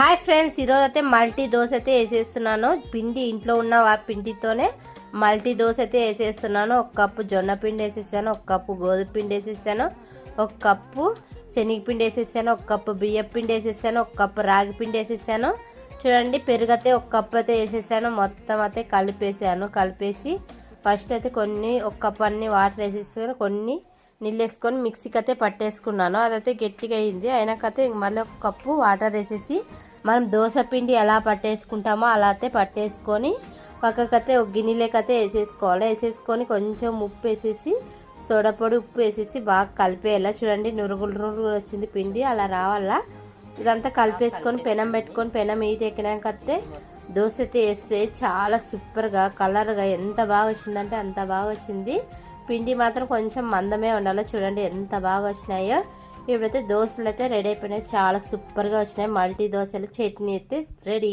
Hi friends ఈరోజు అయితే multi dosa అయితే వేసేస్తున్నాను. పిండి ఇంట్లో ఉన్న ఆ పిండితోనే మల్టీ దోశ అయితే వేసేస్తున్నాను. ఒక కప్పు జొన్న పిండి వేసేసాను ఒక కప్పు గోధుమ పిండి వేసేసాను ఒక కప్పు శనగపిండి వేసేసాను ఒక కప్పు బియ్యం పిండి వేసేసాను ఒక కప్పు రాగి పిండి వేసేసాను. చూడండి పెరుగు అయితే ఒక కప్పు అయితే వేసేసాను. మొత్తం అయితే కలిపేసాను. కలిపేసి ఫస్ట్ అయితే కొన్ని ఒక కప్పు అన్ని వాటర్ వేసేసాను. కొన్ని నీళ్ళు వేసుకొని మిక్సీకి అయితే పట్టేసుకున్నాను. అదైతే గట్టిగా అయింది. అయినాకైతే మళ్ళీ ఒక కప్పు వాటర్ వేసేసి మనం దోశ పిండి ఎలా పట్టేసుకుంటామో అలా అయితే పట్టేసుకొని పక్కకైతే ఒక గిన్నెలోకైతే వేసేసుకోవాలి. వేసేసుకొని కొంచెం ఉప్పు వేసేసి సోడాపొడి ఉప్పు వేసేసి బాగా కలిపేయాలి. చూడండి నురుగులు నురుగులు వచ్చింది పిండి. అలా రావాలా? ఇదంతా కలిపేసుకొని పెనం పెట్టుకొని పెనం ఈట ఎక్కినాకైతే దోశ అయితే వేస్తే చాలా సూపర్గా కలర్గా ఎంత బాగా వచ్చిందంటే అంత బాగా వచ్చింది. పిండి మాత్రం కొంచెం మందమే ఉండాలి. చూడండి ఎంత బాగా వచ్చినాయో. ఇప్పుడైతే దోశలు అయితే రెడీ అయిపోయినాయి. చాలా సూపర్గా వచ్చినాయి. మల్టీ దోశలు చట్నీ అయితే రెడీ